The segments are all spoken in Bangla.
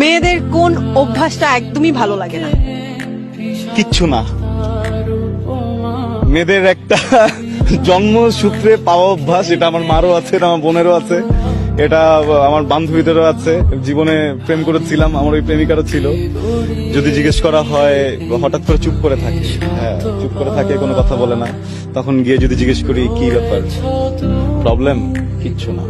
মেয়েদের কোন অভ্যাসটা একদমই ভালো লাগে না। কিচ্ছু না। মেয়েদের একটা জন্মসূত্রে পাওয়া অভ্যাস, এটা আমার মারও আছে, এটা আমার বোনেরও আছে, এটা আমার বান্ধবীদেরও আছে। জীবনে প্রেম করেছিলাম, আমার ওই প্রেমিকারও ছিল। যদি জিজ্ঞেস করা হয়, হঠাৎ করে চুপ করে থাকে হ্যাঁ চুপ করে থাকে, কোনো কথা বলে না। তখন গিয়ে যদি জিজ্ঞেস করি, কি ব্যাপার? প্রবলেম কিচ্ছু না।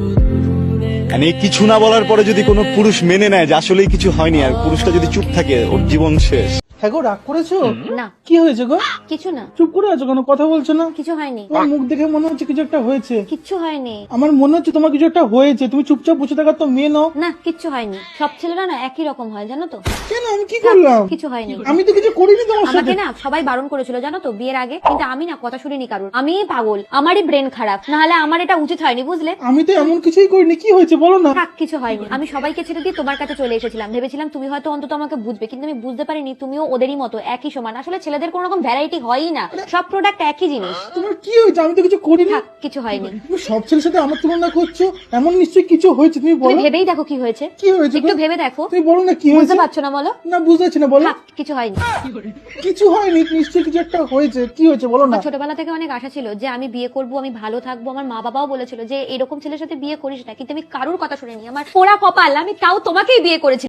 এই কিছু না বলার পরে যদি কোনো পুরুষ মেনে নেয় যে আসলেই কিছু হয়নি আর পুরুষটা যদি চুপ থাকে, ওর জীবন শেষ। হ্যাঁ গো রাগ করেছ? না। কি হয়েছে গো? কিছু না। চুপ করে আছো কেন? কথা বলছো না? কিছু হয়নি। তোমার মুখ দেখে মনে হচ্ছে কিছু একটা হয়েছে। কিচ্ছু হয়নি। আমার মনে হচ্ছে তোমার কিছু একটা হয়েছে। তুমি চুপচাপ বসে থাকার তো মেয়ে নও। না কিচ্ছু হয়নি। সব ছেলেরা না একই রকম হয় জানো তো? কেন? আমি কি করলাম? কিছু হয়নি। আমি তো কিছু করিনি তোমার সাথে। আমাকে না সবাই বারণ করেছিল জানো তো বিয়ের আগে। কিন্তু আমি না কথা শুনিনি কারণ আমি পাগল আমারই ব্রেন খারাপ। না হলে আমার এটা উচিত হয়নি বুঝলে? আমি তো এমন কিছুই করিনি। কি হয়েছে বলো না? থাক কিছু হয়নি। আমি সবাইকে ছেড়ে দিয়ে তোমার কাছে চলে এসেছিলাম। ভেবেছিলাম তুমি হয়তো অন্তত আমাকে বুঝবে কিন্তু আমি বুঝতে পারিনি তুমিও ওদেরই মতো একই সমান। আসলে ছেলেদের কোনো রকম ভ্যারাইটি হয়ই না। সব প্রোডাক্ট একই জিনিস। তোমার কি হয়েছে? আমি তো কিছু করিনি। থাক কিছু হয়নি। তুমি সব ছেলের সাথে আমার তুলনা করছ? এমন নিশ্চয়ই কিছু হয়েছে? তুমি তুমি বলো। ভেবেই দেখো কি হয়েছে। কি হয়েছে একটু গো? ভেবে দেখো। তুমি বলো না কি বুঝতে হয়েছে? পারছ না বলো। না বুঝতে পারছি না বলো। থাক কিছু হয়নি। কিছু হয়নি নিশ্চয়ই কিছু একটা হয়েছে। কি হয়েছে বলো না। আমার ছোটবেলা থেকে অনেক আশা ছিল যে আমি বিয়ে করব আমি ভালো থাকব। আমার মা বাবাও বলেছিল যে এরকম ছেলের সাথে বিয়ে করিস না। কিন্তু আমি কারোর কথা শুনিনি। আমার পোড়া কপাল আমি তাও তোমাকেই বিয়ে করেছি।